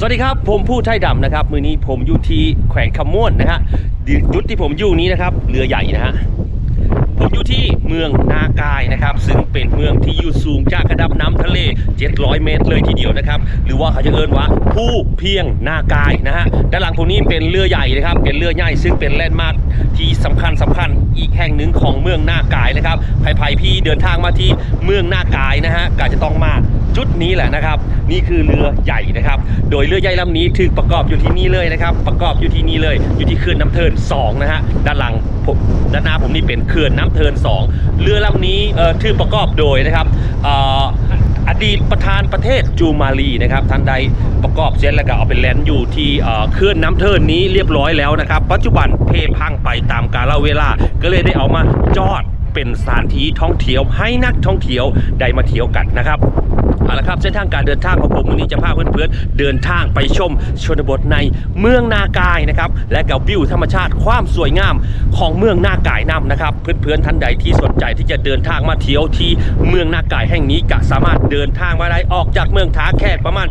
สวัสดีครับ ผมผู้ไทยดำนะครับ มือนี้ผมอยู่ที่แขวงคำม่วนนะฮะจุดที่ผมอยู่นี้นะครับเรือใหญ่นะฮะผมอยู่ที่เมืองนากายนะครับ ซึ่งเป็นเมืองที่อยู่สูงจากระดับน้ำทะเล 700 เมตรเลยทีเดียวนะครับ หรือว่าเขาจะเอิ้นว่าผู้เพียงนากายนะฮะด้านหลังผมนี้เป็นเรือใหญ่นะครับ เป็นเรือใหญ่ซึ่งเป็นแลนด์มาร์คที่สำคัญสำคัญอีกแห่งหนึ่งของเมืองนากายนะครับใครๆพี่เดินทางมาที่เมืองนากายนะฮะก็จะต้องมาจุดนี้แหละนะครับ นี่คือเรือใหญ่นะครับ โดยเรือใหญ่ลำนี้ถูกประกอบอยู่ที่นี่เลยนะครับ ประกอบอยู่ที่นี่เลย อยู่ที่เขื่อนน้ำเทิน2นะฮะด้านหลังผมด้านหน้าผมนี่เป็นเขื่อนน้ำเทิน 2 เรือลำนี้เอ่อถูกประกอบโดยนะครับอดีตประธานประเทศจูมาลีนะครับท่านใดประกอบเสร็จแล้วก็เอาเป็นแลนด์อยู่ที่เอ่อเขื่อนน้ำเทินนี้เรียบร้อยแล้วนะครับ ปัจจุบันเพพังไปตามกาลเวลา ก็เลยได้เอามาจอด เป็นสถานที่ท่องเที่ยวให้นักท่องเที่ยวได้มาเที่ยวกันนะครับเอาละครับเส้นทางการเดินทางของผมวันนี้จะพาเพื่อนๆเดินทางไปชมชนบทในเมืองนากายนะครับและกับวิวธรรมชาติความสวยงามของเมืองนากายนำนะครับ เพื่อนๆท่านใดที่สนใจที่จะเดินทางมาเที่ยวที่เมืองนากายแห่งนี้ก็สามารถเดินทางมาได้ออกจากเมืองท้าแค่ประมาณ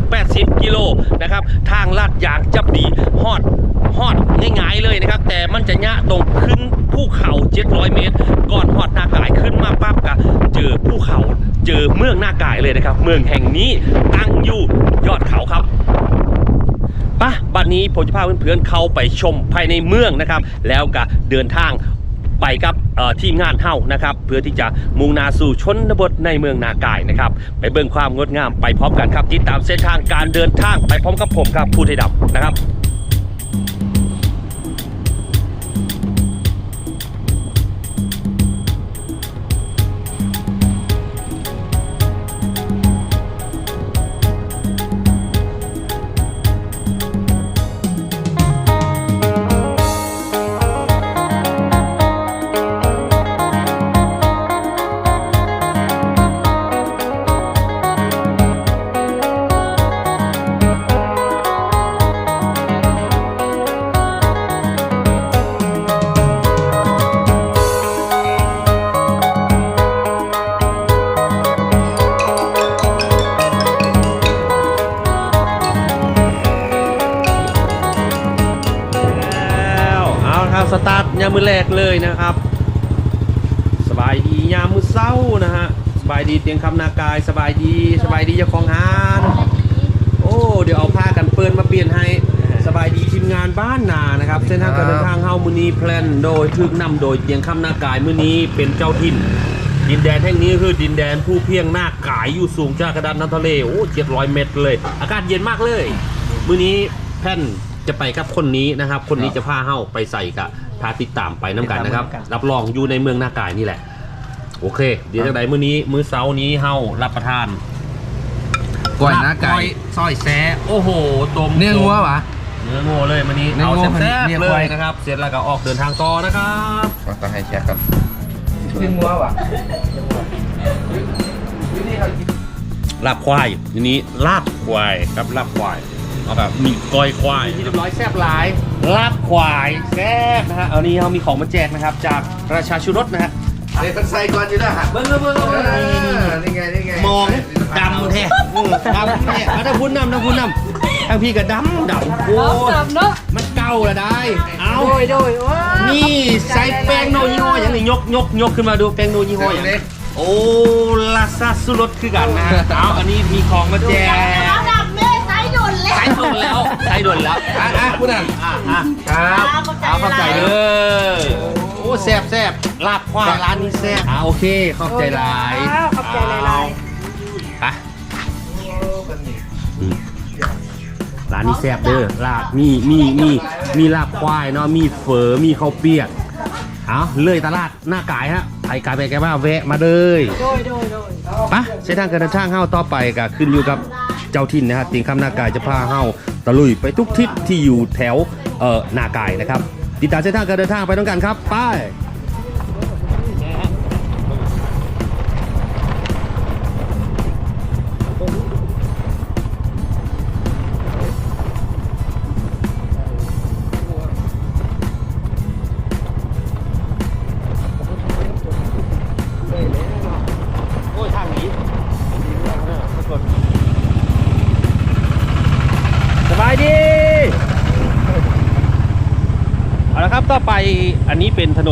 70-80 กิโลนะครับทางลาดยางจับดีฮอด ฮอดง่ายๆเลยนะครับ แต่มันจะยะตรงขึ้นภูเขา700 เมตร ก่อนฮอดหน้ากายขึ้นมาปั๊บก็เจอภูเขาเจอเมืองหน้ากายเลยนะครับ เมืองแห่งนี้ตั้งอยู่ยอดเขาครับปะบัดนี้ผมจะพาเพื่อนๆเข้าไปชมภายในเมืองนะครับ แล้วก็เดินทางไปกับทีมงานเฮ้านะครับ เพื่อที่จะมุ่งหนาสู่ชนบทในเมืองนากายนะครับ ไปเบิ่งความงดงามไปพร้อมกันครับติดตามเส้นทางการเดินทางไปพร้อมกับผมครับผู้ไทยดำนะครับ มมือแรกเลยนะครับ สบายดียามมือเศร้านะฮะสบายดีเตียงคำนากายสบายดีสบายดีเจ้าของฮานโอ้เดี๋ยวเอาผ้ากันเปื้อนมาเปลี่ยนให้สบายดีทีมงานบ้านนานะครับเส้นทางการเดินทางเฮามือนี้แพลนโดยทึกนำโดยเตียงคำนากายมือนี้เป็นเจ้าถิ่นดินแดนแห่งนี้คือดินแดนผู้เพียงหน้ากายอยู่สูงจากกระดานน้ำทะเลโอ้เจ็ดร้อยเมตรเลย อากาศเย็นมากเลย มื้อนี้แพนจะไปกับคนนี้นะครับ คนนี้จะพาเฮ้าไปใส่กับ พาติดตามไปน้ำกันนะครับติดตามกันรับรองอยู่ในเมืองหน้ากายนี่แหละ โอเค เดี๋ยวจากไหนมื้อนี้ มื้อเช้านี้เฮ้ารับประทานก้อยหน้าไก่ลบซอยแซะโอ้โหต้มเนื้องัววะเนื้องัวเลยมื้อนี้เนื้อเอางัวแซ่บเนื้อๆเลควายยนะครับ เสร็จแล้วก็ออกเดินทางต่อนะครับก็ต้องให้แชร์กันเนื้องัววะลาบควายทีนี้ลาบควายครับลาบควาย เอาแบบมีก้อยควายที่เรียบร้อยแซ่บหลายลาบควายแซ่บนะฮะเอานี้เขามีของมาแจกนะครับ จากราชาชูรสนะฮะเด็กมันใส่ก่อนอยู่นะฮะเบิ้งเบิ้งเบิ้งเอเบิ้งอนี่ไงนี่ไงมองดำแท้อืมดำแท้เอาถ้าพุ่นนำถ้าพุ่นนำทางพี่ก็ดำดำโอ้ดำเนาะมันเก่าละได้ เอาโดยโดยว้านี่ใส่แป้งโนยี่ห้ออย่างนี้ยกยกยกขึ้นมาดูแป้งโนยี่ห้ออย่างเล็กโอ้ลาซาสุรสคือกันนะฮะเอาอันนี้มีของมาแจก ช้ด่วนแล้วอะอะคุณอะอะอะครับเอาเข้าใจเลยโอ้แซ่บแซ่บลาบควายร้านนี้แซ่บอ่าโอเคขอบใจหลายอ้าวขอบใจหลายไปอืมร้านนี้แซ่บเด้อลาบมีมีมีมีลาบควายเนาะมีเฝอมีข้าวเปียกเอาเลยตลาดหน้ากายฮะไปกายไปไกลมาแวะมาเลยโดยโดยโดยปะเส้นทางการเดินทางเฮ้าต่อไปก็ขึ้นอยู่กับเจ้าถิ่นนะฮะติงคำนากายจะพาเฮ้า ตะลุยไปทุกทิศที่อยู่แถวเอ่อนากายนะครับ ติดตามเส้นทางการเดินทางไปต้องกันครับ ไป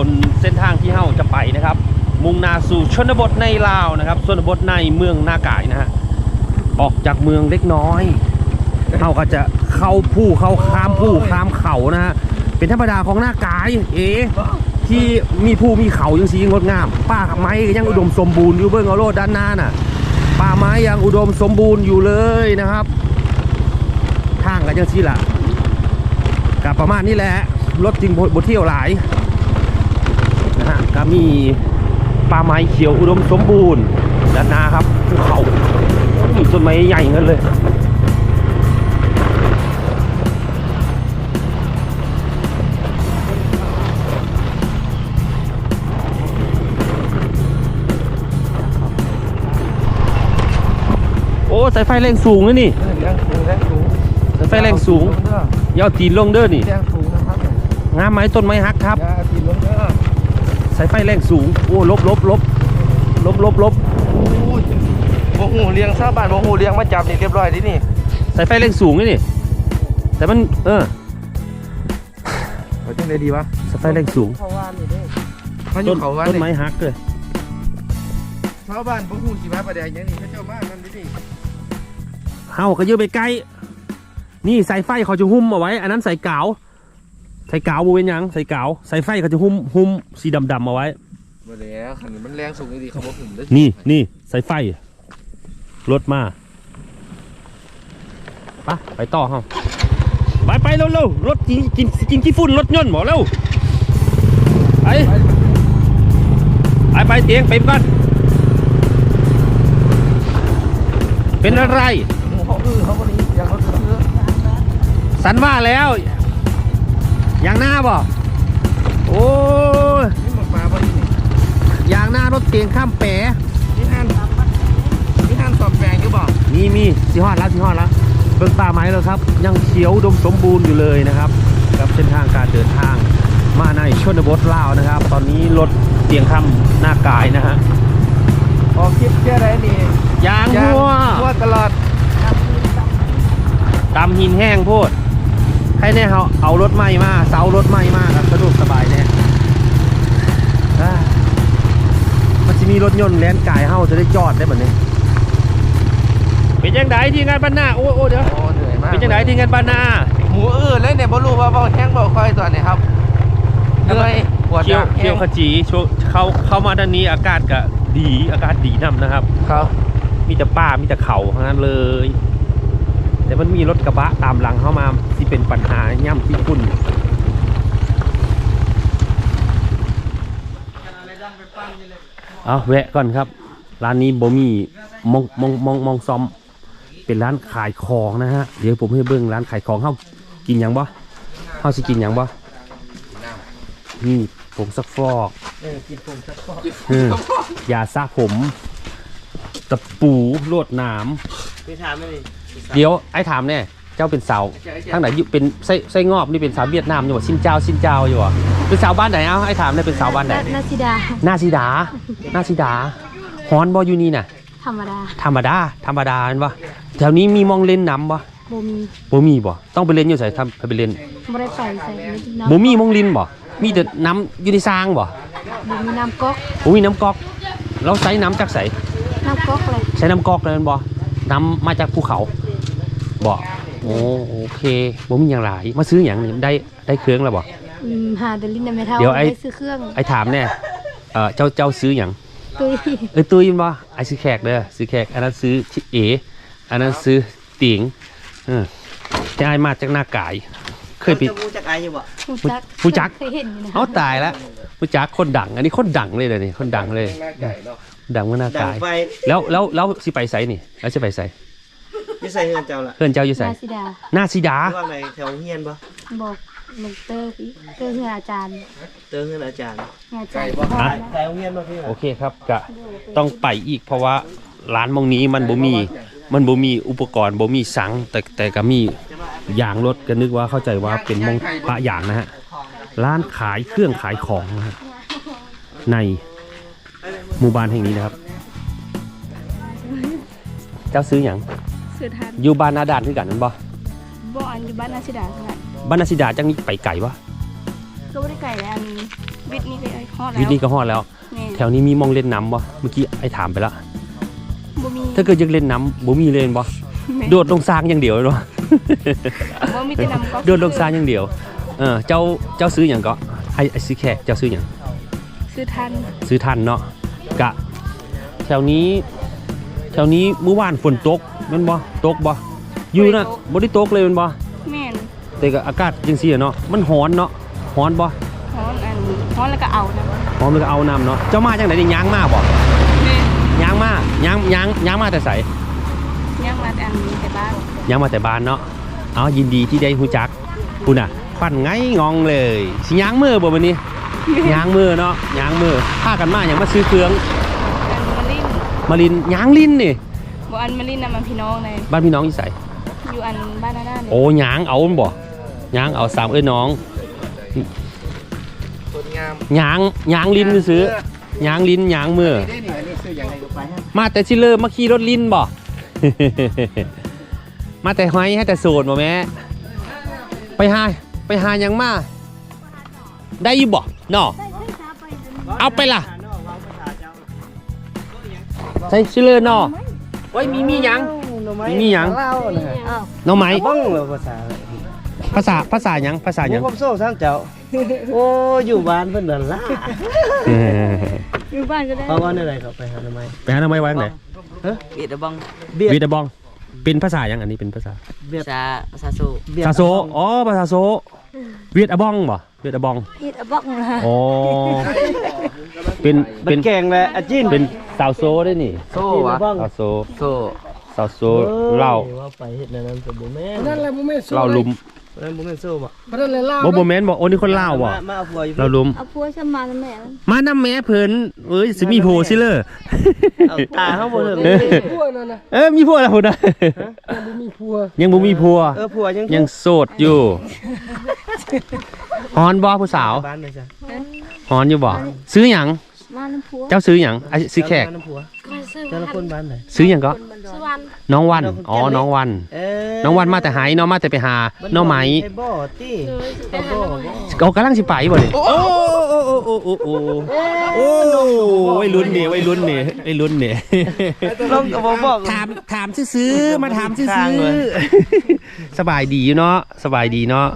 นเป็นเส้นทางที่เฮาจะไปนะครับ มุ่งหน้าสู่ชนบทในลาวนะครับชนบทในเมืองนากายนะฮะออกจากเมืองเล็กน้อยเฮาก็จะเข้าผู้เข้าข้ามผู้ข้ามเขานะฮะเป็นธรรมดาของนากายเอที่มีผู้มีเขายังสีงดงามป่าไม้ยังอุดมสมบูรณ์อยู่เบื้องเอาโลดด้านหน้าน่ะป่าไม้ยังอุดมสมบูรณ์อยู่เลยนะครับ ทางกันยังสีละกับประมาณนี้แหละรถจริงบทเที่ยวหลาย ก็มีป่าไม้เขียวอุดมสมบูรณ์ด้านหน้าครับภูเขามีต้นไม้ใหญ่เงินเลยโอ้สายไฟแรงสูงเลยนี่แรงสูงแรงสูงสายไฟแรงสูงอยาวตีนลงเด้อนี่แรงสูงนะครับงามไหมต้นไม้ฮักครับยาตีลงเด้อ สายไฟแรงสูง โอ้ลบลบลบลบลบลบโอ้ยบ่หูเลี้ยงชาวบ้านบ่หูเลี้ยงมาจับนี่เรียบร้อยดินี่สายไฟแรงสูงนี่นี่แต่มันเออเอาจังไดดีวะสายไฟแรงสูงเขาว่านี่เด้มันอยู่เขาว่าต้นนี่ไม้ฮักเลยชาวบ้านบ่หูสิมาประเดี๋ยวอย่างนี้เขาเจ้ามานั่นดินี่เฮาก็เยอะไปใกล้นี่สายไฟเขาจะหุ้มเอาไว้ อันนั้นสายกาว สายกาวบริเวณยังสายกาวสายไฟเขาจะหุ้มหุ้มสีดำๆเอาไว้บ่แล้วคันนี้มันแรงสูงดีเขาบ่หุ่มเด้อนี่นี่สายไฟรถมาไปไปต่อเฮาไปไปเร็วเร็วรถกินกินกินขี้ฝุ่นรถยนต์หมอเร็วไปไปไปเตียงไปก่อนเป็นอะไร เขาอื้อเขาบ่นี้อย่างเขาอื้อสันว่าแล้ว ยางหน้าบ่โอ้ยนี่มันมาบ่นี่ยางหน้ารถเตียงข้ามแปรนี่หันนี่หันสอบแปลงอยู่บ่มีมีสีฮอดแล้วสีฮอดแล้วเบิ่งป่าไม้แล้วครับ ยังเขียวอุดมสมบูรณ์อยู่เลยนะครับ กับเส้นทางการเดินทางมาในชนบทลาวนะครับ ตอนนี้รถเตียงค่ำหน้ากายนะฮะออกคลิปแค่ไหนนี่ยางหัวหัวตลอดตำหินแห้งโพด ให้แน่เขาเอารถใหม่มาเสารถใหม่มาครับสะดวกสบายแน่อ่ามันจะมีรถยนต์แล่นกายเฮาจะได้จอดได้แบบนี้เป็นยังไงที่งานบ้านนาโอ้โอ้เดี๋ยวโอ้เหนื่อยมากเป็นยังไงที่งานบ้านนาหมูอื้อเลยเนี่ยบ่รู้ว่าเบาแห้งเบาคอยตอนนี้ครับเหนื่อยปวดเคี่ยวหนักเคี่ยวขจีช่วงเข้าเข้ามาด้านนี้อากาศก็ดีอากาศดีนํนะครับ ครับ มีแต่ป่ามีแต่เขาทั้งนั้นเลย แต่มันมีรถกระบะตามหลังเข้ามาที่เป็นปัญหาย่ำที่คุณเอาแวะก่อนครับ ร้านนี้บ่มีมองมองมองมองซอม เป็นร้านขายของนะฮะ เดี๋ยวผมให้เบิ่งร้านขายของเฮากินหยังบ่เฮาสิกินหยังบ่นี่ผงซักฟอกเออกินผมสักข้อเออยาสระผมตะปูลวดหนามไปถามเลย เดี๋ยวไอ้ถามเนี่ยเจ้าเป็นสาวทางไหนอยู่เป็นไส้ไส้งอบนี่เป็นสาวเวียดนามอยู่บ่ชินเจ้าชินเจ้าอยู่บ่เป็นสาวบ้านไหนเอ้าไอ้ถามเนี่ยเป็นสาวบ้านไหนนาซิดาหน้าสีดาหน้าสีดาฮอนบ่อยู่นี่น่ะ ธรรมดาธรรมดาธรรมดาเห็นบ่แถวนี้มีมองเล่นน้ำบ่บ่มีบ่มีบ่ต้องไปเล่นอยู่ไสทำไปเล่นบ่ได้ไปใส่น้บ่มีมองลินบ่มีแต่น้ำอยู่ในซางบ่ำบ่มีน้ำก๊อกบ่มีน้ำก๊อกเราใช้น้ำจากไสน้ำก๊อกเลยใช้น้ำก๊อกเลยแม่นบ่น้ำมาจากภูเขา บ่โอ้โอเคบ่มีอย่างหลายมาซื้ออย่างนี่ได้ได้เครื่องแล้วบ่อืมหาเดลินได้ไม่เท่าเดี๋ยวไอ้ซื้อเครื่องไอ้ถามเนี่ยเออเจ้าเจ้าซื้ออย่างตุ้ยเอ้ยตุ้ยแม่นบ่ไอ้ซื้อแขกเด้อซื้อแขกอันนั้นซื้อชิเออันนั้นซื้อติงเออแต่ไอ้มาจากหน้ากาย เคยไป จะรู้จักไอ้อยู่บ่ผู้จักผู้จัก เคยเห็นอยู่นะเอาตายแล้วผู้จักคนดัง อันนี้คนดังเลยเลยนี่คนดังเลย หน้าไก่เนาะดังเมื่อหน้าดังกาย ไฟแล้วแล้วแล้วสิไปไสนี่แล้วสิไปไส นี่ใส่เฮือนเจ้าล่ะเพื่อนเจ้าอยู่ไสนาซิดาหน้าสีดาที่ว่าไหนแถวเฮียนบ่บอกลงเตอร์พี่เตอร์คืออาจารย์เจอเฮือนอาจารย์อาจารย์อะแถวเฮียนบ่พี่โอเคครับกะต้องไปอีกเพราะว่าร้านมองนี้มันบ่มีมันบ่มีอุปกรณ์บ่มีสังแต่แต่ก็มียางรถก็นึกว่าเข้าใจว่าเป็นมองพระยางนะฮะร้านขายเครื่องขายของนะฮะในหมู่บ้านแห่งนี้นะครับ เจ้าซื้ออย่าง ซื้อทันอยู่บ้านนาดานคือกันนั่นบ่บ่อันอยู่บ้านนาซิดาคือกันบ้านนาซิดาจังนี้ไปไก่วะก็บ่ได้ไก่แล้วอันวิทย์นี่ก็ฮอดแล้ววิทย์นี่ก็ฮอดแล้วแม่แถวนี้มีมองเล่นน้ำบ่เมื่อกี้ไอ้ถามไปแล้วบ่มีถ้าเกิดอยากเล่นน้ำบ่มีเล่นบ่แม่โดดลงซางอย่างเดียวเนาะบ่มีแต่นำก๊อกโดดลงซางอย่างเดียวเออเจ้าเจ้าซื้ออย่างก็ไอ้ไอ้ซื้อแขกเจ้าซื้ออย่างซื้อทันซื้อทันเนาะกะแถวนี้แถวนี้เมื่อวานฝนตก แมันบ่ตกบ่อยู่นะบ่ได้ตกเลยแมันบ่แม่นแต่ก็อากาศจังซี่อะเนาะมันร้อนเนาะร้อนบ่ฮ้อนอันฮ้อนแล้วก็เอานะร้อนแล้วก็เอาน้ำเนาะเจ้ามาจังได๋นี่ย่างมาบ่แม่ย่างมาย่างย่างย่างมาแต่ไส ยังมาแต่อันแต่บ้านย่างมาแต่บ้านเนาะ เอายินดีที่ได้ฮู้จักคุณน่ะควันไงงองเลย สิย่างมือบ่มื้อนี้ ยางมือเนาะยางมือพากันมาอย่างมาซื้อเครื่องอันมาลินมาลินยางลินนี่ บ่อันมาลินน่ะมันพี่น้องเลยบ้านพี่น้องอีใสอยู่อันบ้านหน้าๆนี่โอ้ยางเอาบ่ยางเอาสามเอ้ยน้องคนงามยางยางลินซื้อยางลินยางมือนี่นี่อันนี้ซื้อยังไงก็ไปฮะมาแต่ชิเลอร์มาขี่รถลินบ่ มาแต่หอยให้แต่โสดบ่แม่ไปหาไปหาหยังมา ได้อยู่บ่เนาะเอาไปล่ะใช่ชิเลอร์เนาะ โอ้ยมีมีหยัง มีหยัง เล่านะฮะหน้องไหมบ้องเหรอภาษาภาษาภาษาหยังภาษาหหยัยังงผมโซ่ทั้งเจ้า โอ้อยู่บ้านเพิ่นนั่นล่ะอยู่บ้านก็ได้เพราะว่าในไรเขาไปหาทำไมไปหาหน้องไม้ไว้ไหนเบียดบังเบียดวีดาบอง เป็นภาษาหยังอันนี้เป็นภาษาเบียดภาษาภาษาโซเบียดภาษาโซอ๋อภาษาโซ เวียดอะบองบ่เวียดอะบองอีดอะบอกนะอ๋อเป็นเป็เป็นนแกงแหละอาจินเป็นสาวโซได้นี่โซ่วะบ้องสาวโซโซ่สาวโซเล่าว่าไปเฮ็ดในนั้นก็บ่แม่นนั่นแหละบ่แม่นสู้เล่าลุม นั่นบ่แม่นโซ่บ่เพราะนั่นแหละลาวบ่บ่แม่นบ่โอ้นี่คนลาวบ่มามาเอาผัวอยู่เราลุมเอาผัวฉันมาแล้วแม่มันมานำแม่เพิ่นเอ้ยสิมีโพซิเลอร์เอาตาเฮาบ่ถึงเออผัวนั่นน่ะเออมีผัวแล้วพุ่นน่ะยังบ่มีผัวยังบ่มีผัวเออผัวยังยังโสดอยู่ฮอนบ่ผู้สาวบ้านเลยจ้ะฮอนอยู่บ่ซื้อหยังมาน้ำผัวเจ้าซื้อหยังอะซื้อแขกบ้านน้ำผัวมาซื้อแต่ละคนบ้านไหนซื้อหยังก็ สวรรค์น้องวันอ๋อน้องวัน เอ้ยน้องวันมาแต่หายน้องมาแต่ไปหาน้องไหมไอ้บ่อติเลยไปไอ้หาบ่อน้องไหมเอากำลังสิไปบ่เลยโอ้โอ้โอ้โอ้โอ้โอ้โอ้ไว้ลุ้นเนี่ยไว้ลุ้นเนี่ยไว้ลุ้นเนี่ยลองก็บ่บอกถามถามซื้อๆมาถามซื้ข้างอเลยๆสบายดีอยู่เนาะสบายดีเนาะ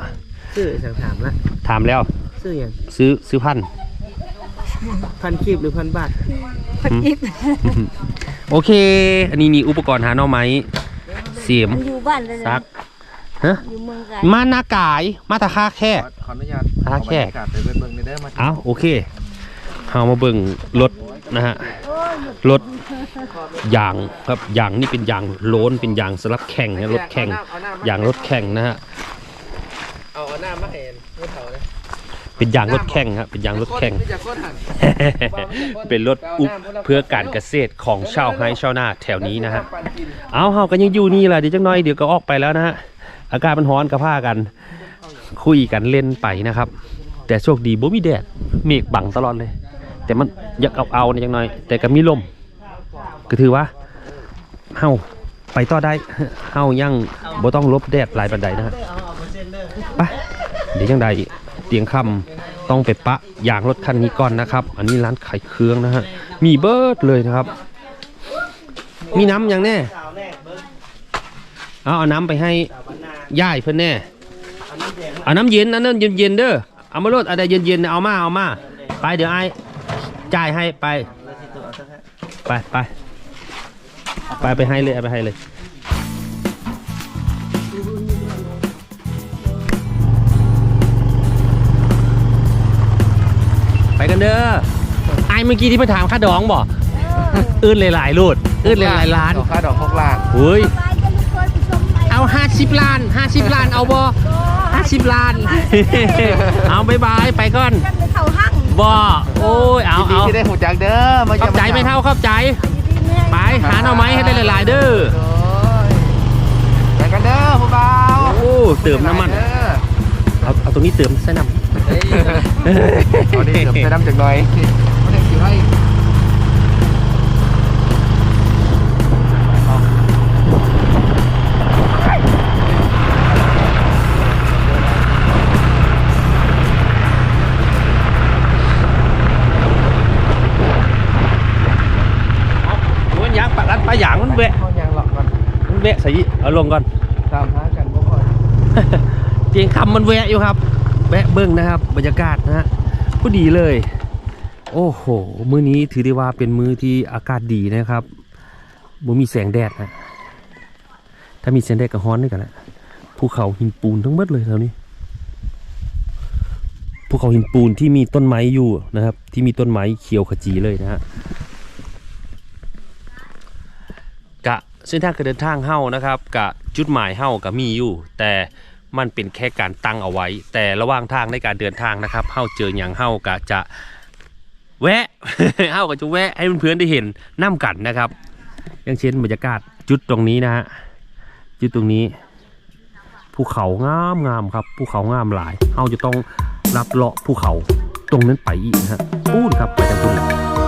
ชื่อสั่งถามละถามแล้วชื่อหยังซื้อซื้อพันธุ์พันคลิปหรือพันบาท โอเค อันนี้นี่อุปกรณ์หาหน่อไม้เสียมมันอยู่บ้านเลยซักฮะอยู่เมืองไกลมาหน้ากายมาตะค่าแค่ ขออนุญาตหาแขกกาศไปเบิ่งในเด้อมาเอาโอเคเฮามาเบิ่งรถนะฮะรถยางครับยางนี่เป็นยางโลนเป็นยางสำหรับแข่งนะรถแข่งยางรถแข่งนะฮะเอาเอาหน้ามาเห็นเพื่อเถาเลย เป็นยางรถแข่งครับเป็นยางรถแข่ง เป็นรถอุปเพื่อการเกษตรของชาวไฮชาวนาแถวนี้นะฮะเอาเฮาก็ยังอยู่นี่แหละเดี๋ยวจังน้อยเดี๋ยวก็ออกไปแล้วนะฮะอากาศมันร้อนกับผ้ากัน คุยกันเล่นไปนะครับ แต่โชคดีบ่มีแดดเมฆบังตลอดเลย แต่มันอยากเอาเอาในอยจังน้อย แต่ก็มีลม ก็ถือว่าเฮาไปต่อได้เฮายังบ่ต้องลบแดดหลายบันไดนะฮะไปเดี๋ยวจังใด เตียงคำต้องไปปะยางรถคันนี้ก่อนนะครับ อันนี้ร้านขายเครื่องนะฮะ มีเบิร์ดเลยนะครับ มีน้ำย่างแน่ เอาเอาน้ำไปให้สาวบ้านนาย่ายเพื่อนแน่อันนี้แดงเอาน้ำเย็นอันนั้นเย็นๆเด้อ เอามาลดอะไรเย็นๆน่ะเอามาเอามา ไปเดี๋ยวไอ้จ่ายให้ไป ไปไปไปไปให้เลยไปให้เลย กันเด้อไอ้เมื่อกี้ที่มาถามค่าดองบ่อื้นหลายๆลูดอื้นหลายๆล้านดอกค่าดอกหกล้านเฮ้ยเอาห้าสิบล้านห้าสิบล้านเอาบ่ห้าสิบล้าน เอาบายบายไปก่อนบ่โอ้ยเอาดีเอาที่ได้หูจักเด้อมาขอบใจไม่เท่าขอบใจ ไปหาหน่อไม้ให้ได้หลาย ๆ เด้อโอ้ยไปกันเด้อผู้บ่าวโอ้เติมน้ำมันเด้อเอาเอาตรงนี้เติมใส่น้ำ เอาดิเดี๋ยวไปดำจากหน่อยเขาดยาปั๊ยปะรัดปลาหางมันเบะเขางหลอนมันเบะใส่เอาลงก่อนตามหากันบ่ค่อย เจียงคำมันเวะอยู่ครับ แวะเบิ้งนะครับ บรรยากาศนะฮะก็ดีเลย โอ้โห มื้อนี้ถือได้ว่าเป็นมื้อที่อากาศดีนะครับบ่มีแสงแดดนะถ้ามีแสงแดดก็ฮ้อนด้วยกันแหละภูเขาหินปูนทั้งหมดเลยแถวนี้ภูเขาหินปูนที่มีต้นไม้อยู่นะครับ ที่มีต้นไม้เขียวขจีเลยนะฮะกะเส้นทางการเดินทางเฮ้านะครับกะจุดหมายเฮ้าก็มีอยู่ แต่ มันเป็นแค่การตั้งเอาไว้ แต่ระหว่างทางในการเดินทางนะครับเฮ้าเจออย่างเฮ้ากะจะแวะเฮ้าก็จะแวะให้เพื่อนๆได้เห็นน้ำกันนะครับ อย่างเช่นบรรยากาศจุดตรงนี้นะฮะจุดตรงนี้ภูเขางามงามครับภูเขางามหลายเฮาจะต้องรับเลาะภูเขาตรงนั้นไปอีกนะฮะพูดครับไปทางพูดเลย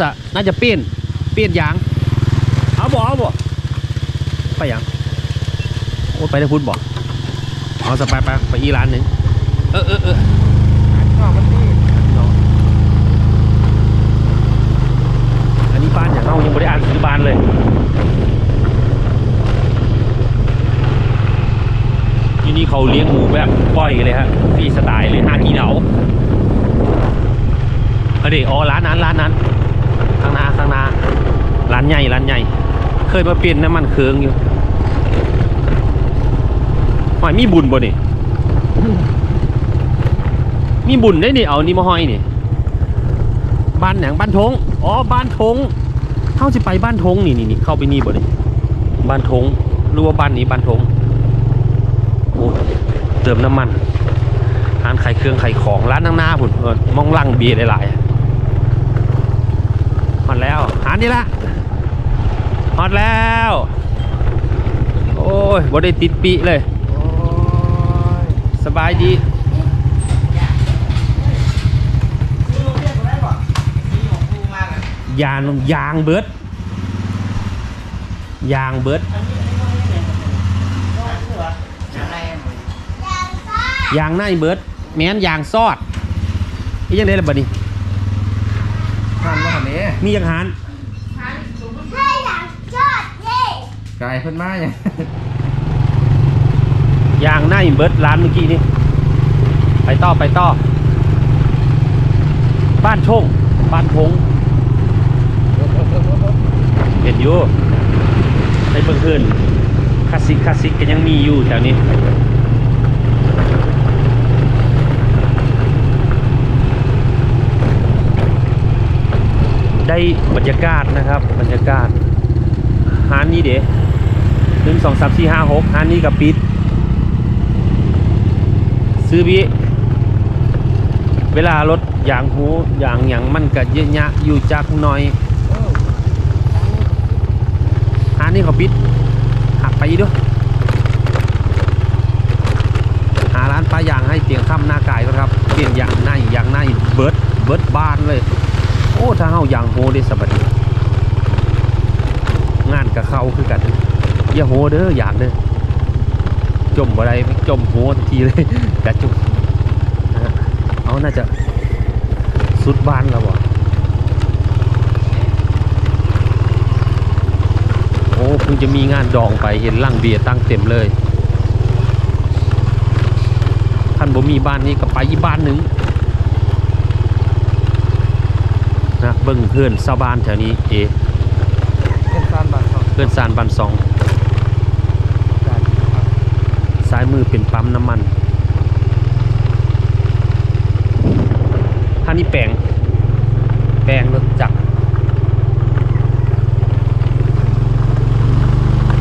จะน่าจะเปลี่ยนเปลี่ยนยาง เอาบ่เอาบ่ไปยังโอ้ยไปได้พุทธบ่เอาสไปไปไปอีกร้านหนึ่งเออเออเออนอกมันนี่อันนี้บ้านอย่างเรายังไม่ได้อ่านซื้อบ้านเลยที่นี่เขาเลี้ยงหมูแบบปล่อยกันเลยฮะฟรีสไตล์เลยห้ากีเหนาเอาดิอ๋อร้านนั้นร้านนั้น ข้างหน้าข้างหน้าร้านใหญ่ร้านใหญ่ เคยมาเปลี่ยนน้ำมันเครื่องอยู่หอยมีบุญบ่นี่มีบุญได้นี่เอานี่มาห้อยนี่บ้านหนังบ้านทงอ๋อบ้านทงเข้าสิไปบ้านทงนี่นี่นี่เข้าไปนี่บ่นี่บ้านทงรู้ว่าบ้านนี้บ้านทงโอ้เติมน้ำมันร้านขายเครื่องขายของร้านนั่งหน้าผุนเออมองลังเบียร์หลายๆฮอด แล้ว หานี่ละฮอดแล้ว โอ้ยบ่ได้ติดปีเลยยสบายดียางยางเบิดยางเบิดยางในเบิดแม้นยางซอดนี่ยังได้ละบัดนี้ทาน ว่าหันนี้มียังหานไก่เพิ่นมาหยังยางในเบิดร้านเมื่อกี้นี่ไปต่อไปต่อ บ้านชงบ้านพงเห็นอยู่ในเบื้องคืนคลาสสิกคลาสสิกก็ยังมีอยู่แถวนี้ ได้บรรยากาศนะครับ บรรยากาศฮานนี้เด๋หนึ่งสองสามสี่ห้าหกฮานนี้กับปิด ซื้อบิเวลารถยางหูอย่างหยังมันก็เยอะแยะอยู่จักหน่อยฮานนี้เขาปิดหักไปอีกด้วยหาร้านปลาย่างให้เตียงค่ำหน้ากายก่อนครับเปลี่ยนยางในยางในเบิร์ดเบิร์ดบานเลย อ้ถ้าเฮายางโฮได้สบายงานกับเขาคือกัน อย่าโฮเด้ออยากเด้อจมบ่ได้จมโฮทันทีเลยกระจุกเอาน่าจะสุดบ้านแล้วบ่โอ้เพิ่งจะมีงานดองไปเห็นลังเบียร์ตั้งเต็มเลยท่านบ่มีบ้านนี้ก็ไปอีกบ้านหนึ่ง นะเบิ่งเพื่อนชาวบ้านแถวนี้เอ๊เป็นซานบันสองเพื่อนซานบันสองซ้ายมือเป็นปั๊มน้ำมันท่านี้แปลง แปลงรถจักร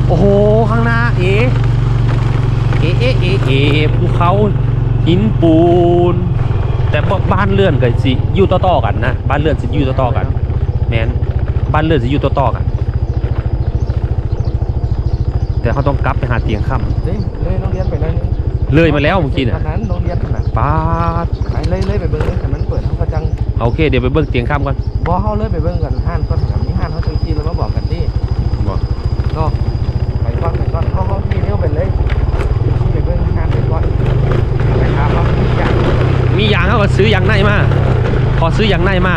โอ้โห ข้างหน้าเอ๊ะเอ๊ะเอ๊ะเอ๊ะภูเขาหินปูน แต่พวกบ้านเรือนกันสิอยู่ต่อๆกันนะบ้านเรือนสิอยู่ต่อๆกัน แมนบ้านเรือนสิอยู่ต่อๆกัน แต่เขาต้องกลับไปหาเตียงค่เฮ้ยเลยโรงเรียนไปเลยำเลยมาแล้วเมื่อกี้ตเนี่ยอนนั้นโรงเรียนขนาดป้าดไปเลยเลยไปเบิ้งเลยแต่มันเปิดทั้งกระจังโอเคเดี๋ยวไปเบิ่งเตียงค่ำก่อนบ่เฮาเลยไปเบิ่งกันห้านก่อนแบบนี้ห้านเขาจังซี่แล้วมาบอกกันดิบอกเนาะไปก่อนไปก่อนเฮาเฮาทีเดียวไปเลยไปเบิ่งห้านไปก่อนไปถามว่ามีอย่าง มีอย่างเขาก็ซื้ออย่างในมาขอซื้ออย่างในมา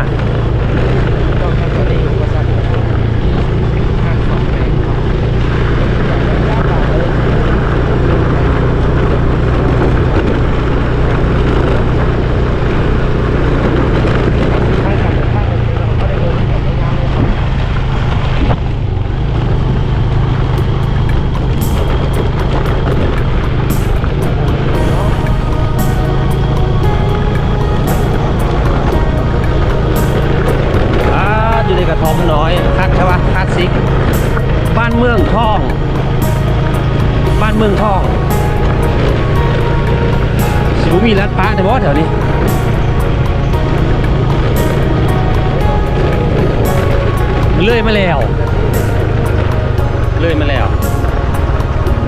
เลยมาแล้ว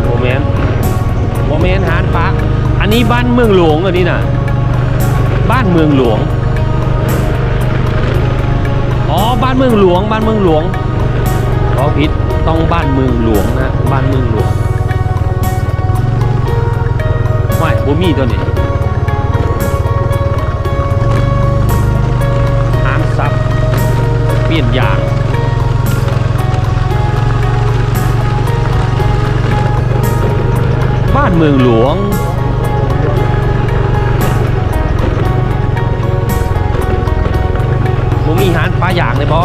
โมเมนโมเมนหานป้าอันนี้บ้านเมืองหลวงอันนี้น่ะบ้านเมืองหลวงอ๋อบ้านเมืองหลวง บ้านเมืองหลวงขอผิดต้องบ้านเมืองหลวงนะบ้านเมืองหลวงไม่บ่มีตัวนี้หามซับเปลี่ยนยางานเมืองหลวงบ่มีหานปลาอย่างเลยบ่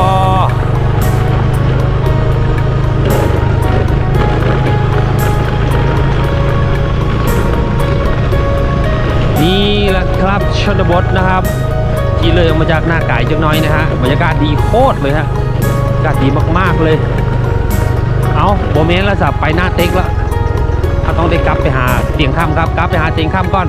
นี่แหละครับชนบทนะครับ ที่เลยออกมาจากหน้าไก่จังน้อยนะฮะบรรยากาศดีโคตรเลยฮะบรรยากาศดีมากๆเลย เอาโบเมนแล้วสับไปหน้าเต็กแล้ว เขาต้องได้กลับไปหาเตียงข้ามครับกลับไปหาเตียงข้ามก่อน